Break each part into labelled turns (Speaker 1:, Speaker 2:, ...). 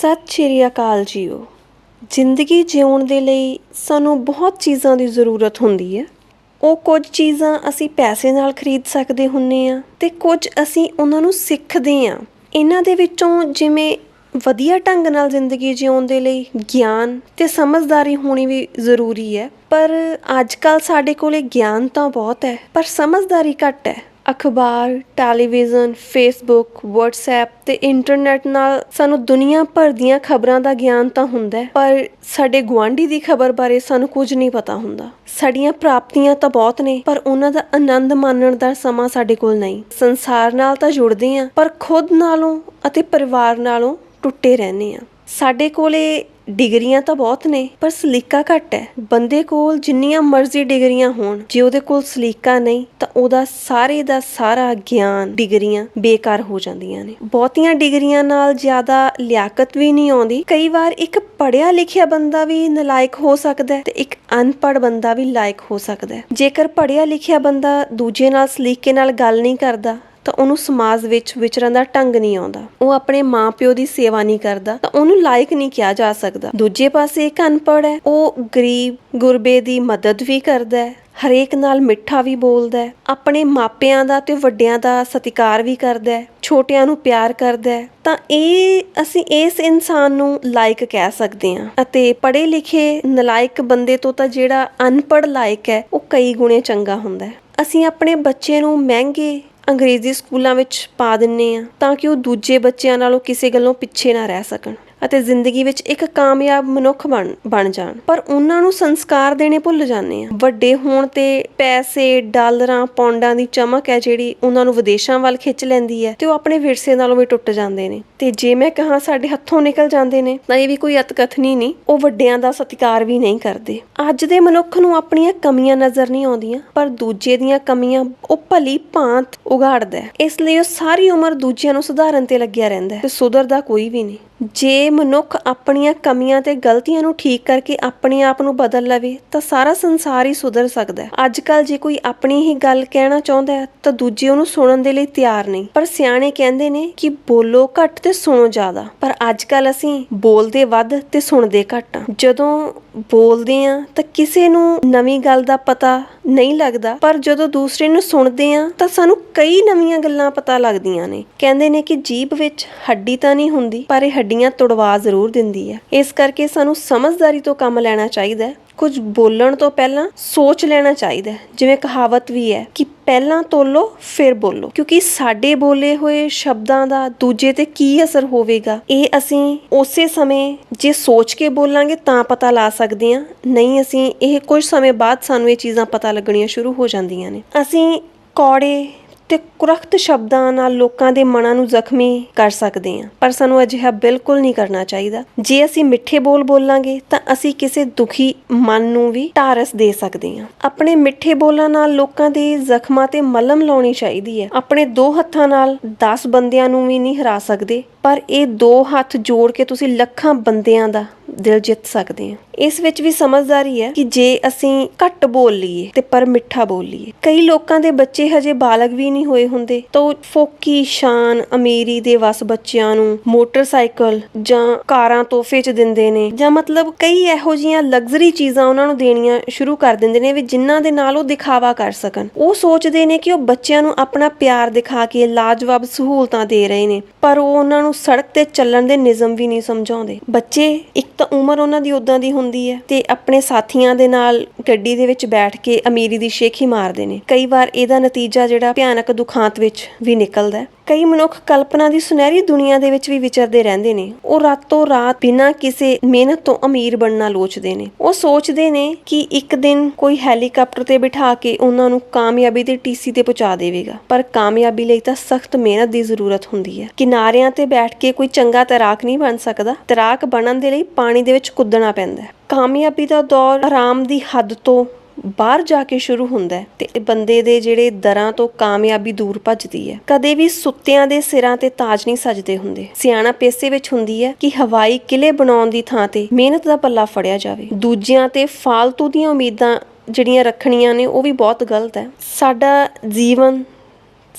Speaker 1: ਸਤਿ ਸ਼੍ਰੀ ਅਕਾਲ ਜੀਓ। ਜ਼ਿੰਦਗੀ ਜਿਉਣ ਦੇ ਲਈ ਸਾਨੂੰ ਬਹੁਤ ਚੀਜ਼ਾਂ ਦੀ ਜ਼ਰੂਰਤ ਹੁੰਦੀ ਹੈ। ਉਹ ਕੁਝ ਚੀਜ਼ਾਂ ਅਸੀਂ ਪੈਸੇ ਨਾਲ ਖਰੀਦ ਸਕਦੇ ਹੁੰਨੇ ਆ ਤੇ ਕੁਝ ਅਸੀਂ ਉਹਨਾਂ ਨੂੰ ਸਿੱਖਦੇ ਆ। ਇਹਨਾਂ ਦੇ ਵਿੱਚੋਂ ਜਿਵੇਂ ਵਧੀਆ ਢੰਗ ਨਾਲ ਜ਼ਿੰਦਗੀ ਜਿਉਣ ਦੇ ਲਈ ਗਿਆਨ ਤੇ ਸਮਝਦਾਰੀ ਹੋਣੀ ਵੀ ਜ਼ਰੂਰੀ ਹੈ। ਪਰ ਅੱਜ ਕੱਲ ਸਾਡੇ ਕੋਲੇ ਗਿਆਨ ਤਾਂ ਬਹੁਤ ਹੈ, ਪਰ ਸਮਝਦਾਰੀ ਘੱਟ ਹੈ। ਅਖਬਾਰ, ਟੈਲੀਵਿਜ਼ਨ ਫੇਸਬੁੱਕ ਵਟਸਐਪ ਅਤੇ ਇੰਟਰਨੈਟ ਨਾਲ ਸਾਨੂੰ ਦੁਨੀਆ ਭਰ ਦੀਆਂ ਖਬਰਾਂ ਦਾ ਗਿਆਨ ਤਾਂ ਹੁੰਦਾ ਪਰ ਸਾਡੇ ਗੁਆਂਢੀ ਦੀ ਖਬਰ ਬਾਰੇ ਸਾਨੂੰ ਕੁਝ ਨਹੀਂ ਪਤਾ ਹੁੰਦਾ। ਸਾਡੀਆਂ ਪ੍ਰਾਪਤੀਆਂ ਤਾਂ ਬਹੁਤ ਨੇ, ਪਰ ਉਹਨਾਂ ਦਾ ਆਨੰਦ ਮਾਣਨ ਦਾ ਸਮਾਂ ਸਾਡੇ ਕੋਲ ਨਹੀਂ। ਸੰਸਾਰ ਨਾਲ ਤਾਂ ਜੁੜਦੇ ਹਾਂ, ਪਰ ਖੁਦ ਨਾਲੋਂ ਅਤੇ ਪਰਿਵਾਰ ਨਾਲੋਂ ਟੁੱਟੇ ਰਹਿੰਦੇ ਹਾਂ। ਸਾਡੇ ਕੋਲੇ ਡਿਗਰੀਆਂ ਤਾਂ ਬਹੁਤ ਨੇ, ਪਰ ਸਲੀਕਾ ਘੱਟ ਹੈ। ਬੰਦੇ ਕੋਲ ਜਿੰਨੀਆਂ ਮਰਜ਼ੀ ਡਿਗਰੀਆਂ ਹੋਣ, ਜੇ ਉਹਦੇ ਕੋਲ ਸਲੀਕਾ ਨਹੀਂ, ਤਾਂ ਉਹਦਾ ਸਾਰੇ ਦਾ ਸਾਰਾ ਗਿਆਨ ਡਿਗਰੀਆਂ ਬੇਕਾਰ ਹੋ ਜਾਂਦੀਆਂ ਨੇ। ਬਹੁਤੀਆਂ ਡਿਗਰੀਆਂ ਨਾਲ ਜ਼ਿਆਦਾ ਲਿਆਕਤ ਵੀ ਨਹੀਂ ਆਉਂਦੀ। ਕਈ ਵਾਰ ਇੱਕ ਪੜਿਆ ਲਿਖਿਆ ਬੰਦਾ ਵੀ ਨਲਾਇਕ ਹੋ ਸਕਦਾ ਹੈ ਤੇ ਇੱਕ ਅਨਪੜ੍ਹ ਬੰਦਾ ਵੀ ਲਾਇਕ ਹੋ ਸਕਦਾ ਹੈ। ਜੇਕਰ ਪੜਿਆ ਲਿਖਿਆ ਬੰਦਾ ਦੂਜੇ ਨਾਲ, ਸਲੀਕੇ ਨਾਲ ਗੱਲ ਨਹੀਂ ਕਰਦਾ ਤਾਂ ਉਹਨੂੰ ਸਮਾਜ ਵਿੱਚ ਵਿਚਰਨ ਦਾ ਢੰਗ ਨਹੀਂ ਆਉਂਦਾ। ਉਹ ਆਪਣੇ ਮਾਪਿਓ ਦੀ ਸੇਵਾ ਨਹੀਂ ਕਰਦਾ, ਤਾਂ ਉਹਨੂੰ ਲਾਇਕ ਨਹੀਂ ਕਿਹਾ ਜਾ ਸਕਦਾ। ਦੂਜੇ ਪਾਸੇ ਇੱਕ ਅਨਪੜ੍ਹ ਹੈ। ਉਹ ਗਰੀਬ, ਗੁਰਬੇ ਦੀ ਮਦਦ ਵੀ ਕਰਦਾ ਹੈ, ਹਰੇਕ ਨਾਲ ਮਿੱਠਾ ਵੀ ਬੋਲਦਾ ਹੈ, ਆਪਣੇ ਮਾਪਿਆਂ ਦਾ ਤੇ ਵੱਡਿਆਂ ਦਾ ਸਤਿਕਾਰ ਵੀ ਕਰਦਾ ਹੈ, ਛੋਟਿਆਂ ਨੂੰ ਪਿਆਰ ਕਰਦਾ ਹੈ। ਤਾਂ ਇਹ, ਅਸੀਂ ਇਸ ਇਨਸਾਨ ਨੂੰ ਲਾਇਕ ਕਹਿ ਸਕਦੇ ਹਾਂ। ਅਤੇ ਪੜ੍ਹੇ ਲਿਖੇ ਨਲਾਇਕ ਬੰਦੇ ਤੋਂ ਤਾਂ ਜਿਹੜਾ ਅਨਪੜ੍ਹ ਲਾਇਕ ਹੈ, ਉਹ ਕਈ ਗੁਣੇ ਚੰਗਾ ਹੁੰਦਾ ਹੈ। ਅਸੀਂ ਆਪਣੇ ਬੱਚੇ ਨੂੰ ਮਹਿੰਗੇ ਅੰਗਰੇਜ਼ੀ ਸਕੂਲਾਂ ਵਿੱਚ ਪਾ ਦਿੰਦੇ ਹਾਂ ਤਾਂ ਕਿ ਉਹ ਦੂਜੇ ਬੱਚਿਆਂ ਨਾਲੋਂ ਕਿਸੇ ਗੱਲੋਂ ਪਿੱਛੇ ਨਾ ਰਹਿ ਸਕਣ। ਅਤੇ ਜ਼ਿੰਦਗੀ ਵਿੱਚ ਇੱਕ ਕਾਮਯਾਬ ਮਨੁੱਖ ਬਣ ਬਣ ਜਾਣ। ਪਰ ਉਹਨਾਂ ਨੂੰ ਸੰਸਕਾਰ ਦੇਣੇ ਭੁੱਲ ਜਾਂਦੇ ਆ। ਵੱਡੇ ਹੋਣ ਤੇ ਪੈਸੇ, ਡਾਲਰਾਂ, ਪੌਂਡਾਂ ਦੀ ਚਮਕ ਹੈ ਜਿਹੜੀ ਉਹਨਾਂ ਨੂੰ ਵਿਦੇਸ਼ਾਂ ਵੱਲ ਖਿੱਚ ਲੈਂਦੀ ਹੈ ਤੇ ਉਹ ਆਪਣੇ ਵਿਰਸੇ ਨਾਲੋਂ ਵੀ ਟੁੱਟ ਜਾਂਦੇ ਨੇ। ਤੇ ਜੇ ਮੈਂ ਕਹਾਂ ਸਾਡੇ ਹੱਥੋਂ ਨਿਕਲ ਜਾਂਦੇ ਨੇ, ਤਾਂ ਇਹ ਵੀ ਕੋਈ ਅਤਕਥਨੀ ਨਹੀਂ, ਉਹ ਵੱਡਿਆਂ ਦਾ ਸਤਿਕਾਰ ਵੀ ਨਹੀਂ ਕਰਦੇ। ਅੱਜ ਦੇ ਮਨੁੱਖ ਨੂੰ ਆਪਣੀਆਂ ਕਮੀਆਂ ਨਜ਼ਰ ਨਹੀਂ ਆਉਂਦੀਆਂ, ਪਰ ਦੂਜੇ ਦੀਆਂ ਕਮੀਆਂ ਉਹ ਭਲੀ ਭਾਂਤ ਉਗਾੜਦਾ ਇਸ ਲਈ ਉਹ ਸਾਰੀ ਉਮਰ ਦੂਜਿਆਂ ਨੂੰ ਸੁਧਾਰਨ ਤੇ ਲੱਗਿਆ ਰਹਿੰਦਾ ਹੈ ਤੇ ਸੁਧਰਦਾ ਕੋਈ ਵੀ ਨਹੀਂ। ਜੇ ਮਨੁੱਖ ਆਪਣੀਆਂ ਕਮੀਆਂ ਤੇ ਗਲਤੀਆਂ ਨੂੰ ਠੀਕ ਕਰਕੇ ਆਪਣੇ ਆਪ ਨੂੰ ਬਦਲ ਲਵੇ, ਤਾਂ ਸਾਰਾ ਸੰਸਾਰ ਹੀ ਸੁਧਰ ਸਕਦਾ ਹੈ। ਅੱਜ ਕੱਲ ਜੇ ਕੋਈ ਆਪਣੀ ਹੀ ਗੱਲ ਕਹਿਣਾ ਚਾਹੁੰਦਾ ਹੈ, ਤਾਂ ਦੂਜੇ ਉਹਨੂੰ ਸੁਣਨ ਦੇ ਲਈ ਤਿਆਰ ਨਹੀਂ। ਪਰ ਸਿਆਣੇ ਕਹਿੰਦੇ ਨੇ ਕਿ ਬੋਲੋ ਘੱਟ ਤੇ ਸੁਣੋ ਜ਼ਿਆਦਾ। ਪਰ ਅੱਜ ਕੱਲ ਅਸੀਂ ਬੋਲਦੇ ਵੱਧ ਤੇ ਸੁਣਦੇ ਘੱਟ ਆ ਜਦੋਂ ਬੋਲਦੇ ਆ ਤਾਂ ਕਿਸੇ ਨੂੰ ਨਵੀਂ ਗੱਲ ਦਾ ਪਤਾ ਨਹੀਂ ਲੱਗਦਾ। ਪਰ ਜਦੋਂ ਦੂਸਰੇ ਨੂੰ ਸੁਣਦੇ ਆ ਤਾਂ ਸਾਨੂੰ ਕਈ ਨਵੀਆਂ ਗੱਲਾਂ ਪਤਾ ਲੱਗਦੀਆਂ ਨੇ। ਕਹਿੰਦੇ ਨੇ ਕਿ ਜੀਭ ਵਿੱਚ ਹੱਡੀ ਤਾਂ ਨਹੀਂ ਹੁੰਦੀ, ਪਰ ਇਹ ਹੱਡੀਆਂ ਤੁੜਵਾ ਜ਼ਰੂਰ ਦਿੰਦੀ ਹੈ ਇਸ ਕਰਕੇ ਸਾਨੂੰ ਸਮਝਦਾਰੀ ਤੋਂ ਕੰਮ ਲੈਣਾ ਚਾਹੀਦਾ ਕੁਝ ਬੋਲਣ ਤੋਂ ਪਹਿਲਾਂ ਸੋਚ ਲੈਣਾ ਚਾਹੀਦਾ ਜਿਵੇਂ ਕਹਾਵਤ ਵੀ ਹੈ ਕਿ ਪਹਿਲਾਂ ਤੋਲੋ, ਫਿਰ ਬੋਲੋ। ਕਿਉਂਕਿ ਸਾਡੇ ਬੋਲੇ ਹੋਏ ਸ਼ਬਦਾਂ ਦਾ ਦੂਜੇ ਤੇ ਕੀ ਅਸਰ ਹੋਵੇਗਾ? ਇਹ ਅਸੀਂ ਉਸੇ ਸਮੇਂ ਜੇ ਸੋਚ ਕੇ ਬੋਲਾਂਗੇ ਤਾਂ ਪਤਾ ਲਾ ਸਕਦੇ ਹਾਂ। ਨਹੀਂ ਅਸੀਂ ਇਹ ਕੁਝ ਸਮੇਂ ਬਾਅਦ ਸਾਨੂੰ ਇਹ ਚੀਜ਼ਾਂ ਪਤਾ ਲੱਗਣੀਆਂ ਸ਼ੁਰੂ ਹੋ ਜਾਂਦੀਆਂ ਨੇ। ਅਸੀਂ ਕੌੜੇ ਤੇ ਕੁਰਖਤ ਸ਼ਬਦਾਂ ਨਾਲ ਲੋਕਾਂ ਦੇ ਮਨਾਂ ਨੂੰ ਜ਼ਖਮੀ ਕਰ ਸਕਦੇ ਹਾਂ। ਪਰ ਸਾਨੂੰ ਅਜਿਹਾ ਬਿਲਕੁਲ ਨਹੀਂ ਕਰਨਾ ਚਾਹੀਦਾ। ਜੇ ਅਸੀਂ ਮਿੱਠੇ ਬੋਲ ਬੋਲਾਂਗੇ, ਤਾਂ ਅਸੀਂ ਕਿਸੇ ਦੁਖੀ ਮਨ ਨੂੰ ਵੀ ਢਾਰਸ ਦੇ ਸਕਦੇ ਹਾਂ। ਆਪਣੇ ਮਿੱਠੇ ਬੋਲਾਂ ਨਾਲ ਲੋਕਾਂ ਦੇ ਜ਼ਖਮਾਂ ਤੇ ਮਲਮ ਲਾਉਣੀ ਚਾਹੀਦੀ ਹੈ। ਆਪਣੇ ਦੋ ਹੱਥਾਂ ਨਾਲ 10 ਬੰਦਿਆਂ ਨੂੰ ਵੀ ਨਹੀਂ ਹਰਾ ਸਕਦੇ। ਪਰ ਇਹ ਦੋ ਹੱਥ ਜੋੜ ਕੇ ਤੁਸੀਂ ਲੱਖਾਂ ਬੰਦਿਆਂ ਦਾ ਦਿਲ ਜਿੱਤ ਸਕਦੇ ਆ। ਇਸ ਵਿੱਚ ਵੀ ਸਮਝਦਾਰੀ ਹੈ ਕਿ ਜੇ ਅਸੀਂ ਘੱਟ ਬੋਲ ਲਈਏ ਤੇ ਪਰ ਮਿੱਠਾ ਬੋਲ ਲਈਏ। ਕਈ ਲੋਕਾਂ ਦੇ ਬੱਚੇ ਹਜੇ ਬਾਲਗ ਵੀ ਨਹੀਂ ਹੋਏ ਹੁੰਦੇ। ਤਾਂ ਉਹ ਫੋਕੀ, ਸ਼ਾਨ, ਅਮੀਰੀ ਦੇ ਵਸ ਬੱਚਿਆਂ ਨੂੰ ਮੋਟਰਸਾਈਕਲ ਜਾਂ ਕਾਰਾਂ ਤੋਹਫੇ 'ਚ ਦਿੰਦੇ ਨੇ। ਜਾਂ ਮਤਲਬ ਕਈ ਇਹੋ ਜੀਆਂ ਲਗਜ਼ਰੀ ਚੀਜ਼ਾਂ ਉਹਨਾਂ ਨੂੰ ਦੇਣੀਆਂ ਸ਼ੁਰੂ ਕਰ ਦਿੰਦੇ ਨੇ ਵੀ ਜਿਨ੍ਹਾਂ ਦੇ ਨਾਲ ਉਹ ਦਿਖਾਵਾ ਕਰ ਸਕਣ। ਉਹ ਸੋਚਦੇ ਨੇ ਕਿ ਉਹ ਬੱਚਿਆਂ ਨੂੰ ਆਪਣਾ ਪਿਆਰ ਦਿਖਾ ਕੇ ਲਾਜਵਾਬ ਸਹੂਲਤਾਂ ਦੇ ਰਹੇ ਨੇ। ਪਰ ਉਹ ਉਹਨਾਂ ਨੂੰ ਸੜਕ ਤੇ ਚੱਲਣ ਦੇ ਨਿਯਮ ਵੀ ਨਹੀਂ ਸਮਝਾਉਂਦੇ। ਬੱਚੇ, ਇੱਕ ਤਾਂ ਉਮਰ ਉਹਨਾਂ ਦੀ ਉਦਾਂ ਦੀ ਹੁੰਦੀ ਹੈ ਤੇ ਆਪਣੇ ਸਾਥੀਆਂ ਦੇ ਨਾਲ ਗੱਡੀ ਦੇ ਵਿੱਚ ਬੈਠ ਕੇ ਅਮੀਰੀ ਦੀ ਸ਼ੇਖੀ ਮਾਰਦੇ ਨੇ। ਕਈ ਵਾਰ ਇਹਦਾ ਨਤੀਜਾ ਜਿਹੜਾ ਭਿਆਨਕ ਦੁਖਾਂਤ ਵਿੱਚ ਵੀ ਨਿਕਲਦਾ ਕਈ ਮਨੁੱਖ ਕਲਪਨਾ ਦੀ ਸੁਨਹਿਰੀ ਦੁਨੀਆ ਦੇ ਵਿੱਚ ਵੀ ਵਿਚਰਦੇ ਰਹਿੰਦੇ ਨੇ। ਉਹ ਰਾਤੋਂ ਰਾਤ ਬਿਨਾਂ ਕਿਸੇ ਮਿਹਨਤ ਤੋਂ ਅਮੀਰ ਬਣਨਾ ਲੋਚਦੇ ਨੇ। ਉਹ ਸੋਚਦੇ ਨੇ ਕਿ ਇੱਕ ਦਿਨ ਕੋਈ ਹੈਲੀਕਾਪਟਰ ਤੇ ਬਿਠਾ ਕੇ ਉਹਨਾਂ ਨੂੰ ਕਾਮਯਾਬੀ ਦੇ ਟੀਸੀ ਤੇ ਪਹੁੰਚਾ ਦੇਵੇਗਾ। ਪਰ ਕਾਮਯਾਬੀ ਲਈ ਤਾਂ ਸਖਤ ਮਿਹਨਤ ਦੀ ਜ਼ਰੂਰਤ ਹੁੰਦੀ ਹੈ। ਕਿਨਾਰਿਆਂ ਤੇ ਬੈਠ ਕੇ ਕੋਈ ਚੰਗਾ ਤੈਰਾਕ ਨਹੀਂ ਬਣ ਸਕਦਾ। ਤੈਰਾਕ ਬਣਨ ਦੇ ਲਈ ਪਾਣੀ ਦੇ ਵਿੱਚ ਕੁੱਦਣਾ ਪੈਂਦਾ ਹੈ। ਕਾਮਯਾਬੀ ਦਾ ਦੌਰ ਆਰਾਮ ਦੀ ਹੱਦ ਤੋਂ ਬਾਹਰ ਜਾ ਕੇ ਸ਼ੁਰੂ ਹੁੰਦਾ ਹੈ ਤੇ ਬੰਦੇ ਦੇ ਜਿਹੜੇ ਦਰਾਂ ਤੋਂ ਕਾਮਯਾਬੀ ਦੂਰ ਭੱਜਦੀ ਹੈ। ਕਦੇ ਵੀ ਸੁੱਤਿਆਂ ਦੇ ਸਿਰਾਂ ਤੇ ਤਾਜ ਨਹੀਂ ਸਜਦੇ ਹੁੰਦੇ। ਸਿਆਣਾ ਪੇਸੇ ਵਿੱਚ ਹੁੰਦੀ ਹੈ ਕਿ ਹਵਾਈ ਕਿਲੇ ਬਣਾਉਣ ਦੀ ਥਾਂ ਤੇ ਮਿਹਨਤ ਦਾ ਪੱਲਾ ਫੜਿਆ ਜਾਵੇ। ਦੂਜਿਆਂ ਤੇ ਫਾਲਤੂ ਦੀਆਂ ਉਮੀਦਾਂ ਜਿਹੜੀਆਂ ਰੱਖਣੀਆਂ ਨੇ, ਉਹ ਵੀ ਬਹੁਤ ਗਲਤ ਹੈ। ਸਾਡਾ ਜੀਵਨ,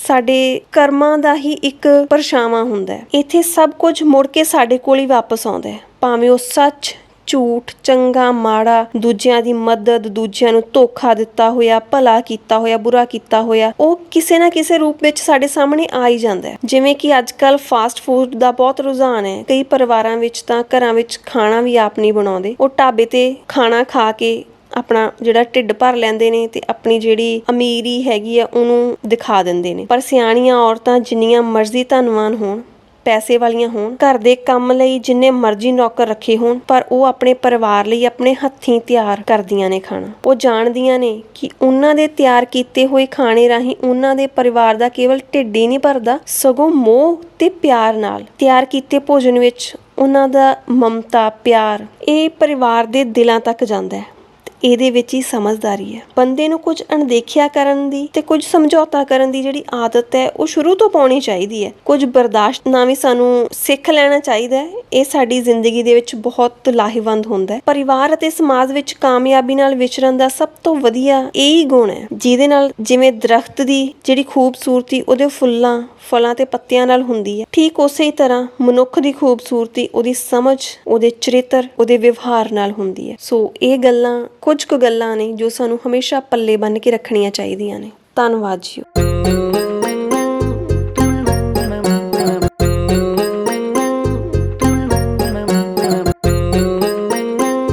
Speaker 1: ਸਾਡੇ ਕਰਮਾਂ ਦਾ ਹੀ ਇੱਕ ਪਰਛਾਵਾਂ ਹੁੰਦਾ ਹੈ। ਇੱਥੇ ਸਭ ਕੁਝ ਮੁੜ ਕੇ ਸਾਡੇ ਕੋਲ ਹੀ ਵਾਪਸ ਆਉਂਦਾ ਹੈ। ਭਾਵੇਂ ਉਹ ਸੱਚ ਝੂਠ, ਚੰਗਾ, ਮਾੜਾ, ਦੂਜਿਆਂ ਦੀ ਮਦਦ, ਦੂਜਿਆਂ ਨੂੰ ਧੋਖਾ ਦਿੱਤਾ ਹੋਇਆ, ਭਲਾ ਕੀਤਾ ਹੋਇਆ, ਬੁਰਾ ਕੀਤਾ ਹੋਇਆ, ਉਹ ਕਿਸੇ ਨਾ ਕਿਸੇ ਰੂਪ ਵਿੱਚ ਸਾਡੇ ਸਾਹਮਣੇ ਆ ਹੀ ਜਾਂਦਾ ਹੈ। ਜਿਵੇਂ ਕਿ ਅੱਜ ਕੱਲ ਫਾਸਟ ਫੂਡ ਦਾ ਬਹੁਤ ਰੁਝਾਨ ਹੈ। ਕਈ ਪਰਿਵਾਰਾਂ ਵਿੱਚ ਤਾਂ ਘਰਾਂ ਵਿੱਚ ਖਾਣਾ ਵੀ ਆਪ ਨਹੀਂ ਬਣਾਉਂਦੇ। ਉਹ ਢਾਬੇ ਤੇ ਖਾਣਾ ਖਾ ਕੇ ਆਪਣਾ ਜਿਹੜਾ ਢਿੱਡ ਭਰ ਲੈਂਦੇ ਨੇ ਤੇ ਆਪਣੀ ਜਿਹੜੀ ਅਮੀਰੀ ਹੈਗੀ ਆ, ਉਹਨੂੰ ਦਿਖਾ ਦਿੰਦੇ ਨੇ। ਪਰ ਸਿਆਣੀਆਂ ਔਰਤਾਂ ਜਿੰਨੀਆਂ ਮਰਜ਼ੀ ਧਨਵਾਨ ਹੋਣ ਪੈਸੇ ਵਾਲੀਆਂ ਹੋਣ। ਘਰ ਦੇ ਕੰਮ ਲਈ ਜਿੰਨੇ ਮਰਜ਼ੀ ਨੌਕਰ ਰੱਖੇ ਹੋਣ, ਪਰ ਉਹ ਆਪਣੇ ਪਰਿਵਾਰ ਲਈ ਆਪਣੇ ਹੱਥੀਂ ਤਿਆਰ ਕਰਦੀਆਂ ਨੇ ਖਾਣਾ। ਉਹ ਜਾਣਦੀਆਂ ਨੇ ਕਿ ਉਹਨਾਂ ਦੇ ਤਿਆਰ ਕੀਤੇ ਹੋਏ ਖਾਣੇ ਰਾਹੀਂ ਉਹਨਾਂ ਦੇ ਪਰਿਵਾਰ ਦਾ ਕੇਵਲ ਢਿੱਡ ਹੀ ਨਹੀਂ ਭਰਦਾ, ਸਗੋਂ ਮੋਹ ਤੇ ਪਿਆਰ ਨਾਲ। ਤਿਆਰ ਕੀਤੇ ਭੋਜਨ ਵਿੱਚ ਉਹਨਾਂ ਦਾ ਮਮਤਾ, ਪਿਆਰ, ਇਹ ਪਰਿਵਾਰ ਦੇ ਦਿਲਾਂ ਤੱਕ ਜਾਂਦਾ ਹੈ। ਇਹਦੇ ਵਿੱਚ ਹੀ ਸਮਝਦਾਰੀ ਹੈ। ਬੰਦੇ ਨੂੰ ਕੁਝ ਅਣਦੇਖਿਆ ਕਰਨ ਦੀ ਤੇ ਕੁਝ ਸਮਝੌਤਾ ਕਰਨ ਦੀ ਜਿਹੜੀ ਆਦਤ ਹੈ, ਉਹ ਸ਼ੁਰੂ ਤੋਂ ਪਾਉਣੀ ਚਾਹੀਦੀ ਹੈ। ਕੁਝ ਬਰਦਾਸ਼ਤ ਨਾ ਵੀ ਸਾਨੂੰ ਸਿੱਖ ਲੈਣਾ ਚਾਹੀਦਾ ਹੈ। ਇਹ ਸਾਡੀ ਜ਼ਿੰਦਗੀ ਦੇ ਵਿੱਚ ਬਹੁਤ ਲਾਹੇਵੰਦ ਹੁੰਦਾ ਹੈ। ਪਰਿਵਾਰ ਅਤੇ ਸਮਾਜ ਵਿੱਚ ਕਾਮਯਾਬੀ ਨਾਲ ਵਿਚਰਨ ਦਾ ਸਭ ਤੋਂ ਵਧੀਆ ਇਹ ਹੀ ਗੁਣ ਹੈ। ਜਿਹਦੇ ਨਾਲ ਜਿਵੇਂ ਦਰਖਤ ਦੀ ਜਿਹੜੀ ਖੂਬਸੂਰਤੀ, ਉਹਦੇ ਫੁੱਲਾਂ, ਫਲਾਂ ਤੇ ਪੱਤਿਆਂ ਨਾਲ ਹੁੰਦੀ ਹੈ। ਠੀਕ ਉਸੇ ਹੀ ਤਰ੍ਹਾਂ ਮਨੁੱਖ ਦੀ ਖੂਬਸੂਰਤੀ, ਉਹਦੀ ਸਮਝ, ਉਹਦੇ ਚਰਿੱਤਰ, ਉਹਦੇ ਵਿਵਹਾਰ ਨਾਲ ਹੁੰਦੀ ਹੈ। ਸੋ ਇਹ ਗੱਲਾਂ ਕੁਝ ਕੁ ਗੱਲਾਂ ਨੇ ਜੋ ਸਾਨੂੰ ਹਮੇਸ਼ਾ ਪੱਲੇ ਬੰਨ੍ਹ ਕੇ ਰੱਖਣੀਆਂ ਚਾਹੀਦੀਆਂ ਨੇ। ਧੰਨਵਾਦ ਜੀ।